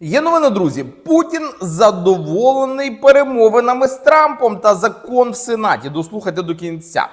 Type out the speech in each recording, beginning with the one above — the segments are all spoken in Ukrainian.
Є новина, друзі. Путін задоволений перемовинами з Трампом та закон в Сенаті. Дослухайте до кінця.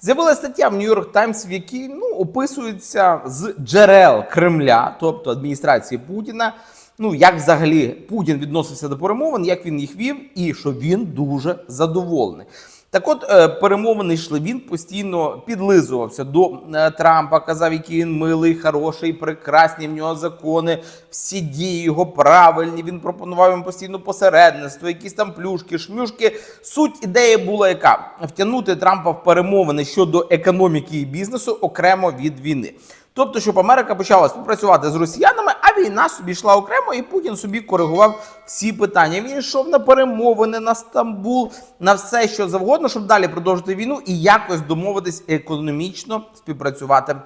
З'явилася стаття в Нью-Йорк Таймс, в якій ну описується з джерел Кремля, тобто адміністрації Путіна. Ну як взагалі Путін відносився до перемовин, як він їх вів, і що він дуже задоволений. Так от е, перемовини йшли. Він постійно підлизувався до е, Трампа, казав, який він милий, хороший, прекрасні в нього закони, всі дії його правильні. Він пропонував їм постійно посередництво, якісь там плюшки, шмюшки. Суть ідеї була яка: втягнути Трампа в перемовини щодо економіки і бізнесу окремо від війни. Тобто, щоб Америка почала співпрацювати з росіянами, а війна собі йшла окремо, і Путін собі коригував всі питання. Він йшов на перемовини, на Стамбул, на все, що завгодно, щоб далі продовжити війну і якось домовитись економічно співпрацювати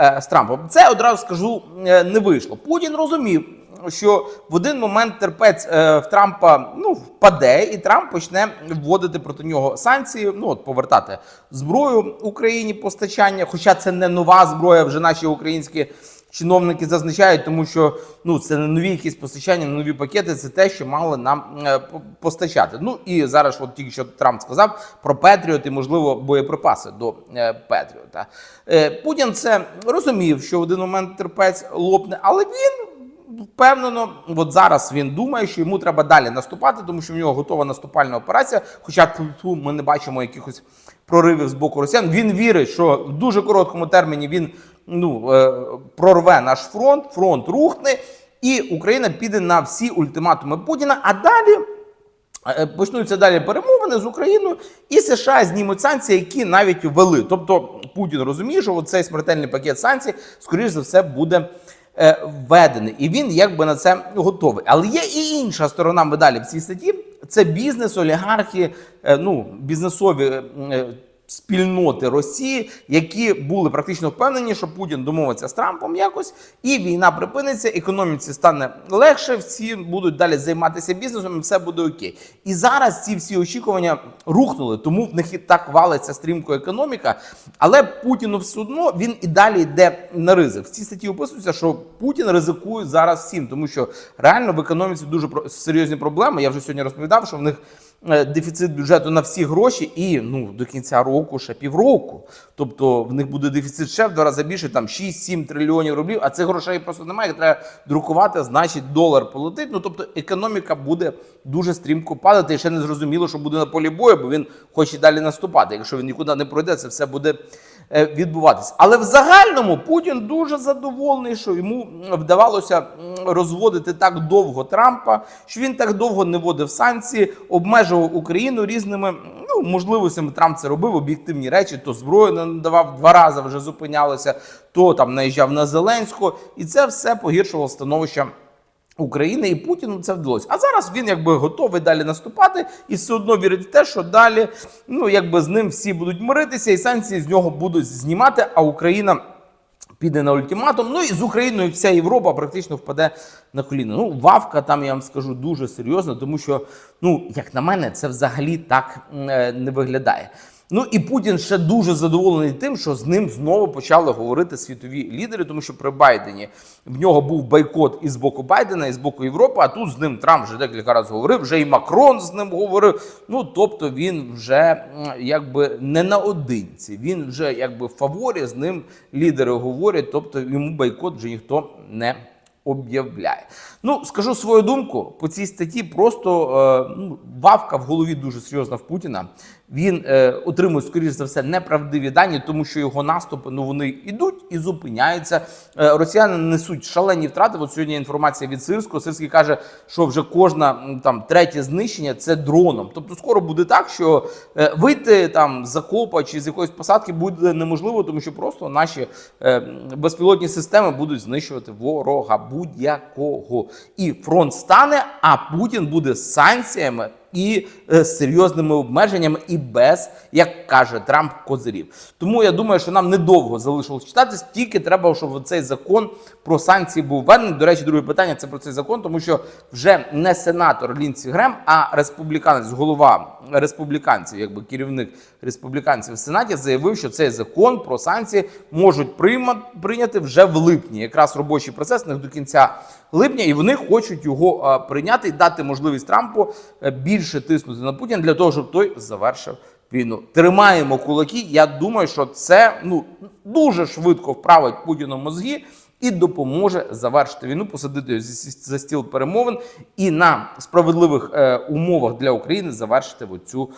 е, з Трампом. Це одразу скажу е, не вийшло. Путін розумів. Що в один момент терпець е, в Трампа ну впаде, і Трамп почне вводити проти нього санкції. Ну от повертати зброю Україні постачання. Хоча це не нова зброя, вже наші українські чиновники зазначають, тому що ну це не нові якісь постачання, не нові пакети. Це те, що мали нам е, постачати. Ну і зараз, от тільки що Трамп сказав про Петріот і можливо боєприпаси до е, Петріота. Е, Путін це розумів, що в один момент терпець лопне, але він. Впевнено, от зараз він думає, що йому треба далі наступати, тому що в нього готова наступальна операція. Хоча тут ми не бачимо якихось проривів з боку росіян. Він вірить, що в дуже короткому терміні він ну, е, прорве наш фронт, фронт рухне, і Україна піде на всі ультиматуми Путіна. А далі Е, Почнуться далі перемовини з Україною, і США знімуть санкції, які навіть ввели. Тобто Путін розуміє, що цей смертельний пакет санкцій, скоріш за все, буде введений, і він якби на це готовий. Але є і інша сторона медалі в цій статті: це бізнес, олігархи, е, ну бізнесові. Спільноти Росії, які були практично впевнені, що Путін домовиться з Трампом якось, і війна припиниться, економіці стане легше, всі будуть далі займатися бізнесом, і все буде окей. І зараз ці всі очікування рухнули, тому в них і так валиться стрімко економіка. Але Путіну все одно він і далі йде на ризик. В цій статті описується, що Путін ризикує зараз всім, тому що реально в економіці дуже серйозні проблеми. Я вже сьогодні розповідав, що в них дефіцит бюджету на всі гроші, і ну до кінця року ще півроку. Тобто в них буде дефіцит ще в два рази більше, там 6-7 трильйонів рублів. А цих грошей просто немає. їх Треба друкувати, значить, долар полетить. Ну тобто економіка буде дуже стрімко падати. І ще не зрозуміло, що буде на полі бою, бо він хоче далі наступати. Якщо він нікуди не пройде, це все буде е, відбуватись. Але в загальному Путін дуже задоволений, що йому вдавалося розводити так довго Трампа, що він так довго не вводив санкції, обмежував Україну різними ну, можливостями. Трамп це робив об'єктивні речі, то зброю не надавав два рази вже зупинялося, то там наїжджав на Зеленського, і це все погіршувало становище. України і Путіну це вдалося. А зараз він якби готовий далі наступати і все одно вірить в те, що далі ну якби з ним всі будуть миритися, і санкції з нього будуть знімати. А Україна піде на ультиматум. Ну і з Україною вся Європа практично впаде на коліна. Ну, вавка там я вам скажу дуже серйозно, тому що, ну як на мене, це взагалі так е, не виглядає. Ну і Путін ще дуже задоволений тим, що з ним знову почали говорити світові лідери, тому що при Байдені в нього був бойкот і з боку Байдена, і з боку Європи. А тут з ним Трамп вже декілька разів говорив. Вже і Макрон з ним говорив. Ну тобто він вже якби не наодинці. Він вже якби в фаворі з ним лідери говорять. Тобто йому бойкот вже ніхто не об'являє. Ну, скажу свою думку по цій статті. Просто е, ну, вавка в голові дуже серйозна в Путіна. Він е, отримує, скоріш за все, неправдиві дані, тому що його наступи ну вони йдуть і зупиняються. Е, росіяни несуть шалені втрати. От сьогодні інформація від Сирського. Сирський каже, що вже кожна там третє знищення це дроном. Тобто, скоро буде так, що е, вийти там з окопа чи з якоїсь посадки буде неможливо, тому що просто наші е, безпілотні системи будуть знищувати ворога будь-якого. І фронт стане, а Путін буде з санкціями і е, з серйозними обмеженнями, і без, як каже Трамп, козирів. Тому я думаю, що нам недовго залишилось читати, тільки треба, щоб цей закон про санкції був введений. До речі, друге питання це про цей закон, тому що вже не сенатор Лінсі Грем, а республіканець, голова республіканців, якби керівник республіканців в Сенаті, заявив, що цей закон про санкції можуть прийма- прийняти вже в липні. Якраз робочий процес них до кінця липня, і вони хочуть його прийняти і дати можливість Трампу е, більше тиснути на Путіна для того, щоб той завершив війну. Тримаємо кулаки. Я думаю, що це ну дуже швидко вправить Путіну мозги. І допоможе завершити війну, посадити за стіл перемовин і на справедливих е, умовах для України завершити цю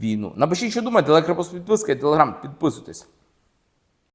війну. Напишіть, що думаєте, лайк, репост, підписка і телеграм. Підписуйтесь.